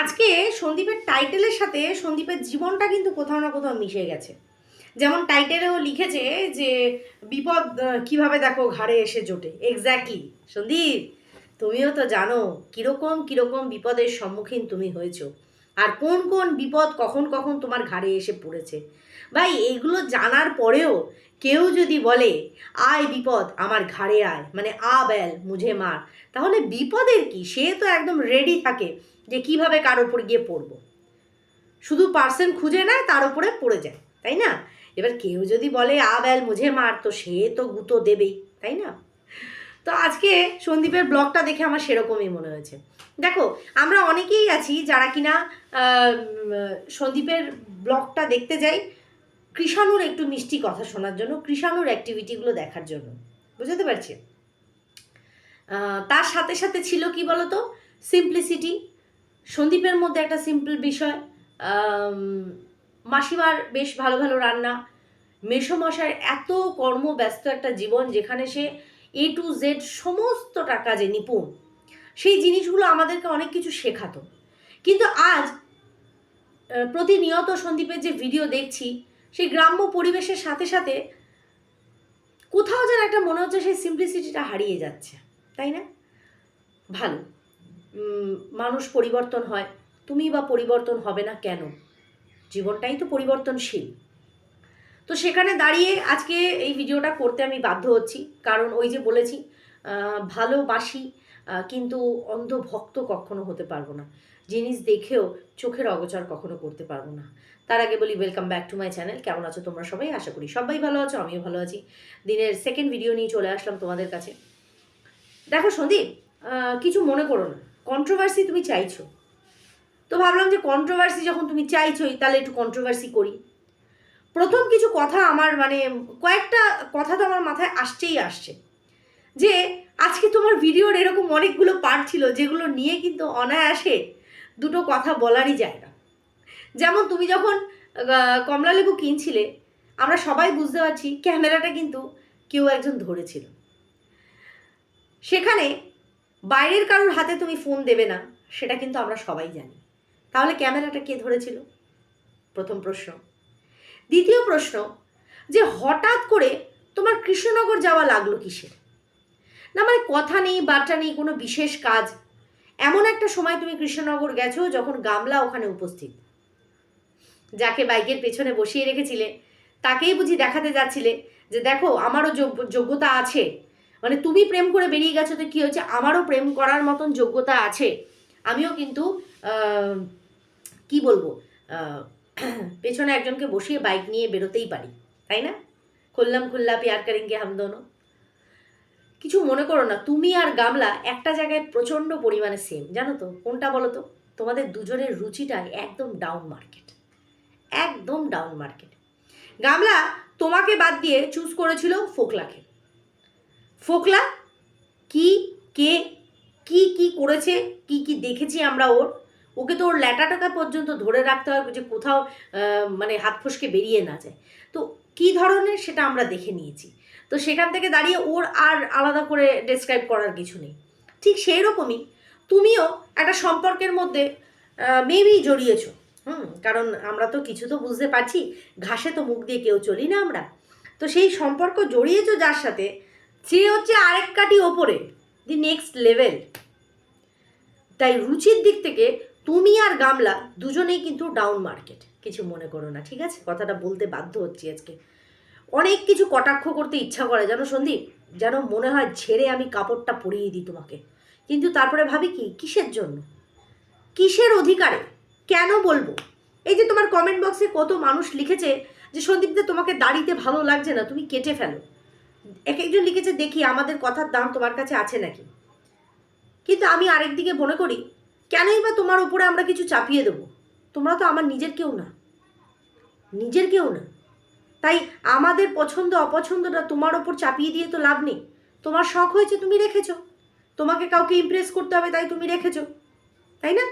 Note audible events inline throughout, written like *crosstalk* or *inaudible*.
আজকে সন্দীপের টাইটেলের সাথে সন্দীপের জীবনটা কিন্তু কোথাও না কোথাও মিশে গেছে। যেমন টাইটেলেও লিখেছে যে, বিপদ কীভাবে দেখো ঘাড়ে এসে জোটে। এক্স্যাক্টলি সন্দীপ, তুমিও তো জানো, কীরকম কীরকম বিপদের সম্মুখীন তুমি হয়েছো। আর কোন কোন বিপদ কখন কখন তোমার ঘাড়ে এসে পড়েছে? ভাই, এগুলো জানার পরেও কেউ যদি বলে, আয় বিপদ, আমার ঘাড়ে আয়। মানে আ বেল মুঝে মার। তাহলে বিপদের কি? সে তো একদম রেডি থাকে যে কীভাবে কার ওপর গিয়ে পড়ব। শুধু পার্সেন খুঁজে নেয়, তার উপরে পড়ে যায়, তাই না? এবার কেউ যদি বলে, আ বেল মুঝে মার, তো সে তো গুঁতো দেবেই, তাই না? তো আজকে সন্দীপের ব্লগটা দেখে আমার সেরকমই মনে হয়েছে। দেখো, আমরা অনেকেই আছি যারা কিনা সন্দীপের ব্লগটা দেখতে যাই কৃষাণুর একটু মিষ্টি কথা শোনার জন্য, কৃষাণুর অ্যাক্টিভিটিগুলো দেখার জন্য। বুঝতে পারছি? তার সাথে সাথে ছিল কি বলতো? সিম্পলিসিটি সন্দীপের মধ্যে একটা সিম্পল বিষয়। মাসিমার বেশ ভালো ভালো রান্না। মেসমশার এত কর্মব্যস্ত একটা জীবন যেখানে সে এ টু জেড সমস্তটা কাজে নিপুণ, সেই জিনিসগুলো আমাদেরকে অনেক কিছু শেখাতো। কিন্তু আজ প্রতিনিয়ত সন্দীপের যে ভিডিও দেখছি সেই গ্রাম্য পরিবেশের সাথে সাথে কোথাও যেন একটা মনে হচ্ছে সেই সিম্পলিসিটিটা হারিয়ে যাচ্ছে, তাই না? ভালো। মানুষ পরিবর্তন হয়। তুমি বা পরিবর্তন হবে না কেন? জীবনটাই তো পরিবর্তনশীল। তো সেখানে দাঁড়িয়ে আজকে এই ভিডিওটা করতে আমি বাধ্য হচ্ছি। কারণ ওই যে বলেছি ভালোবাসি কিন্তু অন্ধভক্ত কখনো হতে পারব না। জিনিস দেখেও চোখের অগোচর কখনো করতে পারব না। তার আগে বলি welcome back to my channel কেমন আছো তোমরা সবাই? আশা করি সবাই ভালো আছো, আমিও ভালো আছি। দিনের সেকেন্ড ভিডিও নিয়ে চলে আসলাম তোমাদের কাছে। দেখো সন্দীপ কিছু মনে করো না। কন্ট্রোভার্সি তুমি চাইছো। তো ভাবলাম যে কন্ট্রোভার্সি যখন তুমি চাইছোই, তাহলে একটু কন্ট্রোভার্সি করি। প্রথম কিছু কথা আমার মানে কয়েকটা কথা তো আমার মাথায় আসছেই আসছে। যে আজকে তোমার ভিডিওর এরকম অনেকগুলো পার্ট ছিল, যেগুলো নিয়ে কিন্তু অনায়াসে দুটো কথা বলারই জায়গা। যেমন তুমি যখন কমলালেবু কিনছিলে, আমরা সবাই বুঝতে পারছি ক্যামেরাটা কিন্তু কেউ একজন ধরেছিল। সেখানে বাইরের কারোর হাতে তুমি ফোন দেবে না, সেটা কিন্তু আমরা সবাই জানি। তাহলে ক্যামেরাটা কে ধরেছিল? প্রথম প্রশ্ন। দ্বিতীয় প্রশ্ন, যে হঠাৎ করে তোমার কৃষ্ণনগর যাওয়া লাগল কিসের না মানে কথা নেই, বার্তা নেই, কোনো বিশেষ কাজ? এমন একটা সময় তুমি কৃষ্ণনগর গেছো যখন গামলা ওখানে উপস্থিত। যাকে বাইকের পেছনে বসিয়ে রেখেছিলে, তাকেই বুঝি দেখাতে যাচ্ছিলে যে দেখো, আমারও যোগ্য- যোগ্যতা আছে। মানে তুমি প্রেম করে বেরিয়ে গেছো তো কী হচ্ছে আমারও প্রেম করার মতন যোগ্যতা আছে। আমিও কিন্তু কি বলব *clears throat* পেছনে একজনকে বসিয়ে বাইক নিয়ে বেরোতেই পারি, তাই না? খুললাম খুল্লা পেয়ার কারেঙ্গে হাম দোনো। কিছু মনে করো না, তুমি আর গামলা একটা জায়গায় প্রচণ্ড পরিমাণে সেম জানো তো? কোনটা বলো তো? তোমাদের দুজনের রুচিটাই একদম ডাউন মার্কেট একদম ডাউন মার্কেট গামলা তোমাকে বাদ দিয়ে চুজ করেছিল ফোকলাকে। ফোকলা, কি, কে, কি কি করেছে, কি কি দেখেছি আমরা ওর? ওকে তো ওর ল্যাটা টাকা পর্যন্ত ধরে রাখতে হবে যে কোথাও মানে হাত ফসকে বেরিয়ে না যায়। তো কি ধরনের সেটা আমরা দেখে নিয়েছি। তো সেখান থেকে দাঁড়িয়ে ওর আর আলাদা করে ডেসক্রাইব করার কিছু নেই। ঠিক সেই রকমই তুমিও একটা সম্পর্কের মধ্যে মেবি জড়িয়েছো। হুম, কারণ আমরা তো কিছু তো বুঝতে পারছি, ঘাসে তো মুখ দিয়ে কেউ চলি না আমরা। তো সেই সম্পর্ক জড়িয়েছো যার সাথে, সে হচ্ছে আরেক কাটি ওপরে দি নেক্সট লেভেল তাই রুচির দিক থেকে তুমি আর গামলা দুজনেই কিন্তু ডাউন মার্কেট কিছু মনে করো না, ঠিক আছে? কথাটা বলতে বাধ্য হচ্ছি আজকে। অনেক কিছু কটাক্ষ করতে ইচ্ছা করে, জানো সন্দীপ? যেন মনে হয় ঝেড়ে আমি কাপড়টা পরিয়ে দিই তোমাকে। কিন্তু তারপরে ভাবি কি? কিসের জন্য? কিসের অধিকারে? কেন বলব? এই যে তোমার কমেন্ট বক্সে কত মানুষ লিখেছে যে সন্দীপদা তোমাকে দাড়িতে ভালো লাগছে না, তুমি কেটে ফেলো। এক একজন লিখেছে, দেখি, আমাদের কথার দাম তোমার কাছে আছে নাকি? কিন্তু আমি আরেক দিকে মনে করি, কেনই বা তোমার উপরে আমরা কিছু চাপিয়ে দেবো? তোমরা তো আমার নিজের কেউ না। নিজের কেউ না। তাই আমাদের পছন্দ, অপছন্দটা তোমার ওপর চাপিয়ে দিয়ে তো লাভ নেই। তোমার শখ হয়েছে তুমি রেখেছো। তোমাকে কাউকে ইমপ্রেস করতে হবে, তাই তুমি রেখেছো। তাই না?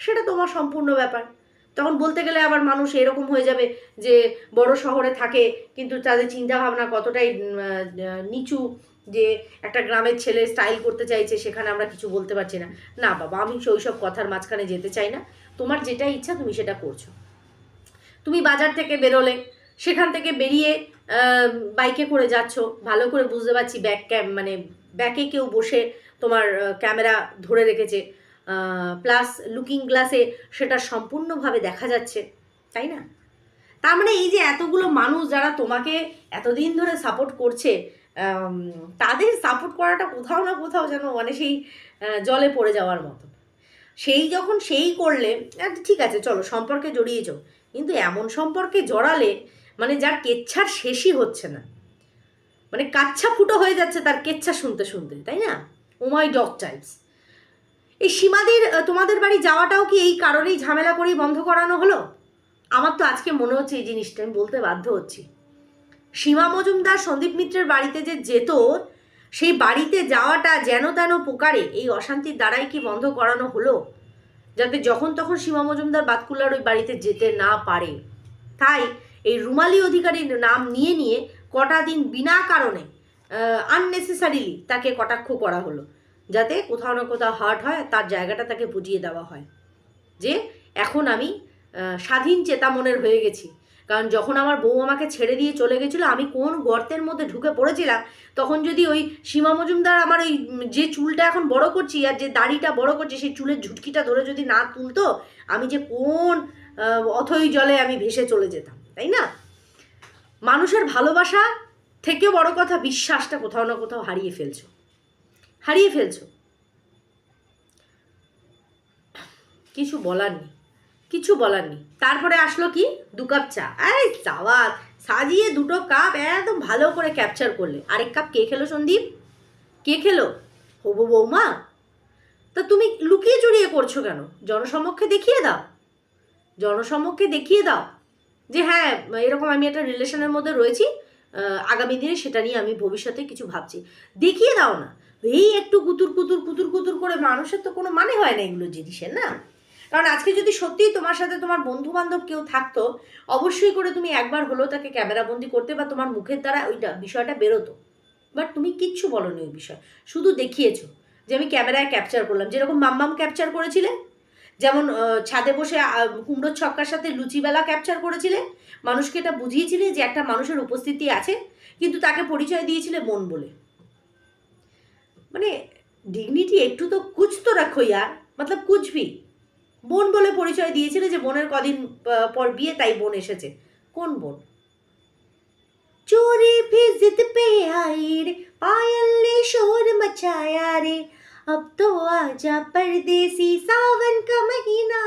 সেটা তোমার সম্পূর্ণ ব্যাপার। তখন বলতে গেলে আবার মানুষ এরকম হয়ে যাবে যে বড় শহরে থাকে, কিন্তু তাদের চিন্তা ভাবনা কতটাই নিচু যে একটা গ্রামের ছেলে স্টাইল করতে চাইছে, সেখানে আমরা কিছু বলতে পারছি না। না বাবা, আমি সব কথার মাঝখানে যেতে চাই না। তোমার যেটা ইচ্ছা তুমি সেটা করছ। তুমি বাজার থেকে বেরোলে, সেখান থেকে বেরিয়ে বাইকে করে যাচ্ছ। ভালো করে বুঝতে পারছি ব্যাক ক্যাম মানে ব্যাকে কেউ বসে তোমার ক্যামেরা ধরে রেখেছে। প্লাস লুকিং গ্লাসে সেটা সম্পূর্ণভাবে দেখা যাচ্ছে, তাই না? তার মানে এই যে এতগুলো মানুষ যারা তোমাকে এতদিন ধরে সাপোর্ট করছে তাদের সাপোর্ট করাটা কোথাও না কোথাও যেন মানে সেই জলে পড়ে যাওয়ার মতো। সেই যখন সেই করলে ঠিক আছে, চলো সম্পর্কে জড়িয়ে জড়িয়েছ কিন্তু এমন সম্পর্কে জড়ালে মানে যার কেচ্ছার শেষই হচ্ছে না। মানে কাচ্ছা ফুটো হয়ে যাচ্ছে তার কেচ্ছা শুনতে শুনতে, তাই না? ওমাই ডগ টাইপস এই সীমাদির তোমাদের বাড়ি যাওয়াটাও কি এই কারণেই ঝামেলা করেই বন্ধ করানো হলো? আমার তো আজকে মনে হচ্ছে এই জিনিসটা, আমি বলতে বাধ্য হচ্ছি। সীমা মজুমদার সন্দীপ মিত্রের বাড়িতে যে যেত, সেই বাড়িতে যাওয়াটা যেন তেন প্রকারে এই অশান্তির দ্বারাই কি বন্ধ করানো হলো? যাতে যখন তখন সীমা মজুমদার বাতকুল্লার ওই বাড়িতে যেতে না পারে। তাই এই রুমালি অধিকারীর নাম নিয়ে নিয়ে কটা দিন বিনা কারণে আননেসেসারিলি তাকে কটাক্ষ করা হলো। যাতে কোথাও না কোথাও হার্ট হয় তার জায়গাটা তাকে বুঝিয়ে দেওয়া হয়। যে এখন আমি স্বাধীন চেতা মনের হয়ে গেছি। কারণ যখন আমার বউ আমাকে ছেড়ে দিয়ে চলে গেছিল, আমি কোন গর্তের মধ্যে ঢুকে পড়েছিলাম, তখন যদি ওই সীমা মজুমদার আমার ওই যে চুলটা এখন বড় করছি আর যে দাড়িটা বড় করছি, সেই চুলের ঝুটকিটা ধরে যদি না তুলতো, আমি যে কোন অথই জলে আমি ভেসে চলে যেতাম, তাই না? মানুষের ভালোবাসা থেকেও বড় কথা, বিশ্বাসটা কোথাও না কোথাও হারিয়ে ফেলছো। হারিয়ে ফেলছো। কিছু বলার নেই, কিছু বলার নেই। তারপরে আসলো কি? দু কাপ চা। এই চাওয়ার সাজিয়ে দুটো কাপ একদম ভালো করে ক্যাপচার করলে। আরেক কাপ কে খেলো সন্দীপ? কে খেলো? হবু বৌমা। তা তুমি লুকিয়ে চুরিয়ে করছ কেন? জনসমক্ষে দেখিয়ে দাও। জনসমক্ষে দেখিয়ে দাও যে হ্যাঁ এরকম আমি একটা রিলেশনের মধ্যে রয়েছি আগামী দিনে সেটা নিয়ে আমি ভবিষ্যতে কিছু ভাবছি। দেখিয়ে দাও না। এই একটু কুতুর কুতুর কুতুর কুতুর করে মানুষের তো কোনো মানে হয় না এগুলো জিনিসের, না? কারণ আজকে যদি সত্যিই তোমার সাথে তোমার বন্ধু বান্ধব কেউ থাকতো, অবশ্যই করে তুমি একবার হলেও তাকে ক্যামেরাবন্দি করতে বা তোমার মুখের দ্বারা ওইটা বিষয়টা বেরোতো। বাট তুমি কিচ্ছু বলনি ওই বিষয়। শুধু দেখিয়েছো যে আমি ক্যামেরায় ক্যাপচার করলাম। যেরকম মাম্মাম ক্যাপচার করেছিলে, যেমন ছাদে বসে কুমড়োর ছক্কার সাথে লুচিবেলা ক্যাপচার করেছিলে, মানুষকে এটা বুঝিয়েছিলে যে একটা মানুষের উপস্থিতি আছে, কিন্তু তাকে পরিচয় দিয়েছিলে মন বলে। মানে ডিগনিটি একটু তো কুছ তো রাখো ইয়ার মতলব কুছ ভি বোন বলে পরিচয় দিয়েছিলে যে বোনের কদিন আহ, পর বিয়ে তাই বোন এসেছে কোন বোন चोरी भी जिद पे आई रे पायल ने शोर मचाया रे अब तो आजा परदेसी सावन का महीना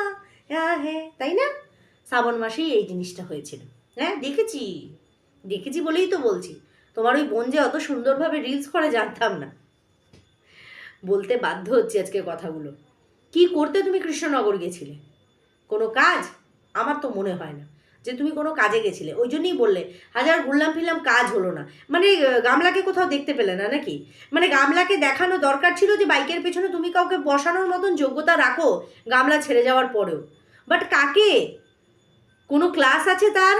क्या है তাই না শ্রাবণ মাসেই এই জিনিসটা হয়েছিল হ্যাঁ দেখেছি দেখেছি বলেই তো বলছি তোমার ওই বোন যে অত সুন্দরভাবে রিলস করে জানতাম না বলতে বাধ্য হচ্ছে আজকে কথাগুলো। কি করতে তুমি কৃষ্ণনগর গেছিলে? কোনো কাজ? আমার তো মনে হয় না যে তুমি কোনো কাজে গেছিলে। ওই জন্যই বললে, হাজার ঘুরলাম ফিরলাম কাজ হলো না। মানে গামলাকে কোথাও দেখতে পেলে না নাকি? মানে গামলাকে দেখানো দরকার ছিল যে বাইকের পেছনে তুমি কাউকে বসানোর মতন যোগ্যতা রাখো গামলা ছেড়ে যাওয়ার পরেও। বাট কাকে? কোনো ক্লাস আছে তার?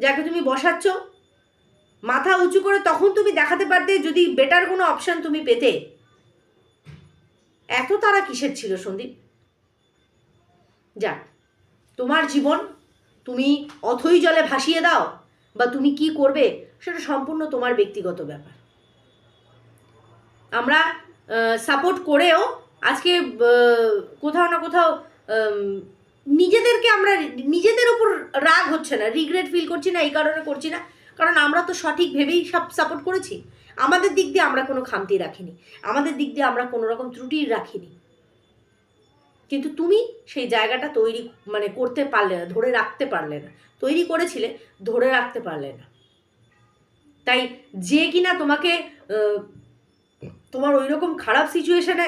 যাকে তুমি বসাচ্ছ? মাথা উঁচু করে তখন তুমি দেখাতে পারতে যদি বেটার কোনো অপশান তুমি পেতে। এত তারা কিসের ছিল সন্দীপ? যাক, তোমার জীবন তুমি অথই জলে ভাসিয়ে দাও বা তুমি কি করবে সেটা সম্পূর্ণ তোমার ব্যক্তিগত ব্যাপার। আমরা সাপোর্ট করেও আজকে কোথাও না কোথাও নিজেদেরকে আমরা নিজেদের ওপর রাগ হচ্ছে না রিগ্রেট ফিল করছি না, এই কারণে করছি না, কারণ আমরা তো সঠিক ভেবেই সব সাপোর্ট করেছি। আমাদের দিক দিয়ে আমরা কোনো খামতি রাখিনি। আমাদের দিক দিয়ে আমরা কোনো রকম ত্রুটি রাখিনি। কিন্তু তুমি সেই জায়গাটা তৈরি মানে করতে পারলে না, ধরে রাখতে পারলে না। তৈরি করেছিলে, ধরে রাখতে পারলে না। তাই যে কিনা তোমাকে তোমার ওই রকম খারাপ সিচুয়েশনে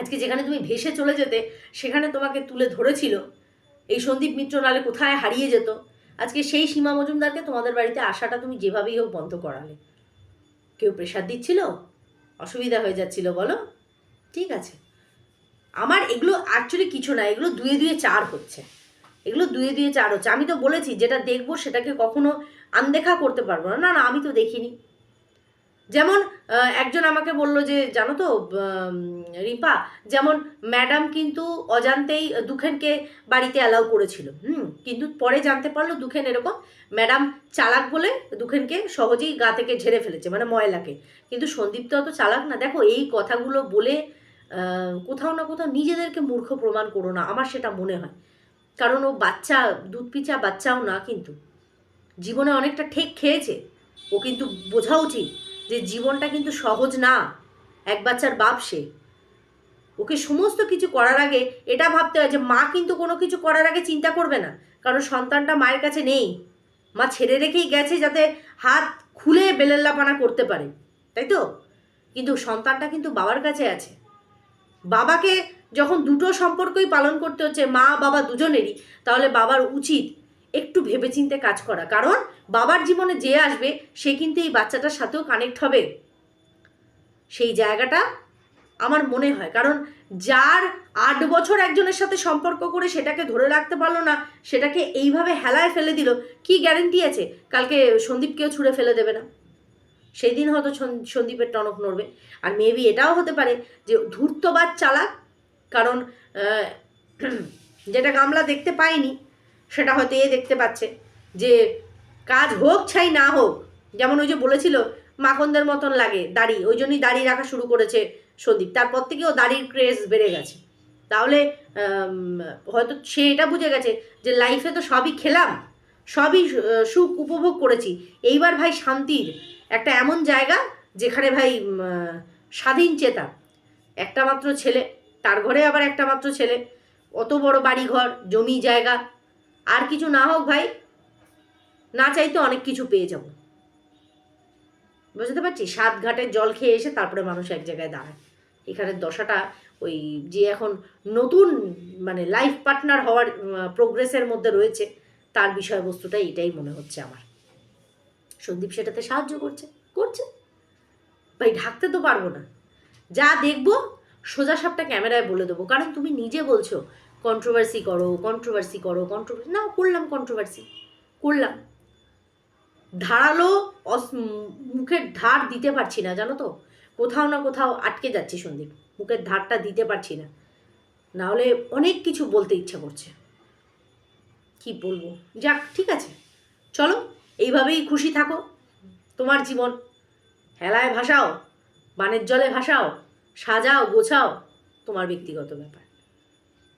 আজকে যেখানে তুমি ভেসে চলে যেতে, সেখানে তোমাকে তুলে ধরেছিল, এই সন্দীপ মিত্র নালে কোথায় হারিয়ে যেত? আজকে সেই সীমা মজুমদারকে তোমাদের বাড়িতে আসাটা তুমি যেভাবেই হোক বন্ধ করালে। কেউ প্রেশার দিচ্ছিল? অসুবিধা হয়ে যাচ্ছিল, বলো। ঠিক আছে। আমার এগুলো অ্যাকচুয়ালি কিছু না, এগুলো দুয়ে দুয়ে চার হচ্ছে। এগুলো দুয়ে দুয়ে চার হচ্ছে। আমি তো বলেছি, যেটা দেখব সেটাকে কখনো আনদেখা করতে পারব না না, আমি তো দেখিনি। যেমন একজন আমাকে বলল যে, জানো তো রিপা যেমন ম্যাডাম কিন্তু অজান্তেই দুখেনকে বাড়িতে অ্যালাউ করেছিল, হুম? কিন্তু পরে জানতে পারল দুখেন এরকম ম্যাডাম চালাক বলে দুখেনকে সহজেই গা থেকে ঝেড়ে ফেলেছে মানে ময়লাকে। কিন্তু সন্দীপ তো অত চালাক না। দেখো, এই কথাগুলো বলে কোথাও না কোথাও নিজেদেরকে মূর্খ প্রমাণ করো না, আমার সেটা মনে হয়। কারণ ও বাচ্চা দুধ পিচা বাচ্চাও না কিন্তু। জীবনে অনেকটা ঠেক খেয়েছে, ও কিন্তু বোঝা উচিত যে জীবনটা কিন্তু সহজ না, এক বাচ্চার বাপ সে। ওকে সমস্ত কিছু করার আগে এটা ভাবতে হয় যে মা কিন্তু কোনো কিছু করার আগে চিন্তা করবে না, কারণ সন্তানটা মায়ের কাছে নেই। মা ছেড়ে রেখেই গেছে যাতে হাত খুলে বেলেল্লাপানা করতে পারে, তাই তো? কিন্তু সন্তানটা কিন্তু বাবার কাছে আছে। বাবাকে যখন দুটো সম্পর্কই পালন করতে হচ্ছে, মা বাবা দুজনেরই, তাহলে বাবার উচিত একটু ভেবেচিন্তে কাজ করা। কারণ বাবার জীবনে যে আসবে, সে কিন্তু এই বাচ্চাটার সাথেও কানেক্ট হবে। সেই জায়গাটা আমার মনে হয়। কারণ যার আট বছর একজনের সাথে সম্পর্ক করে সেটাকে ধরে রাখতে পারল না, সেটাকে এইভাবে হেলায় ফেলে দিল, কি গ্যারেন্টি আছে? কালকে সন্দীপকেও ছুঁড়ে ফেলে দেবে না। সেই দিন হয়তো সন- সন্দীপের টনক নড়বে। আর মেবি এটাও হতে পারে যে ধূর্তবাদ চালাক, কারণ যেটা গামলা দেখতে পায়নি সেটা হয়তো এ দেখতে পাচ্ছে যে কাজ হোক ছাই না হোক, যেমন ওই যে বলেছিল, মাখনদের মতন লাগে দাড়ি, ওই জন্যই দাড়ি রাখা শুরু করেছে সন্দীপ। তারপর থেকে ও দাড়ির ক্রেজ বেড়ে গেছে। তাহলে হয়তো সে এটা বুঝে গেছে যে লাইফে তো সবই খেলাম, সবই সুখ উপভোগ করেছি। এইবার ভাই শান্তির একটা এমন জায়গা যেখানে ভাই স্বাধীন চেতা। একটা মাত্র ছেলে, তার ঘরে আবার একটা মাত্র ছেলে। অত বড় বাড়ি ঘর জমি জায়গা আর কিছু না হোক ভাই, না চাইতে অনেক কিছু পেয়ে যাব। বুঝতে পারছি সাত ঘাটের জল খেয়ে এসে তারপরে মানুষ এক জায়গায় দাঁড়ায়। এখানের দশাটা ওই যে এখন নতুন মানে লাইফ পার্টনার হওয়ার প্রোগ্রেসের মধ্যে রয়েছে, তার বিষয়বস্তুটা এটাই মনে হচ্ছে আমার। সন্দীপ সেটাতে সাহায্য করছে করছে। ভাই, ঢাকতে তো পারব না। যা দেখব, সোজা সাপটা ক্যামেরায় বলে দেবো। কারণ তুমি নিজে বলছো কন্ট্রোভার্সি করো কন্ট্রোভার্সি করো কন্ট্রোভার্সি না, করলাম কন্ট্রোভার্সি করলাম। ধারালো মুখের ধার দিতে পারছি না, জানো তো? কোথাও না কোথাও আটকে যাচ্ছি সন্দীপ, মুখের ধারটা দিতে পারছি না। নাহলে অনেক কিছু বলতে ইচ্ছা করছে। কি বলব? যাক, ঠিক আছে। চলো, এইভাবেই খুশি থাকো। তোমার জীবন। হেলায় ভাসাও, বানের জলে ভাসাও, সাজাও, গোছাও, তোমার ব্যক্তিগত ব্যাপার।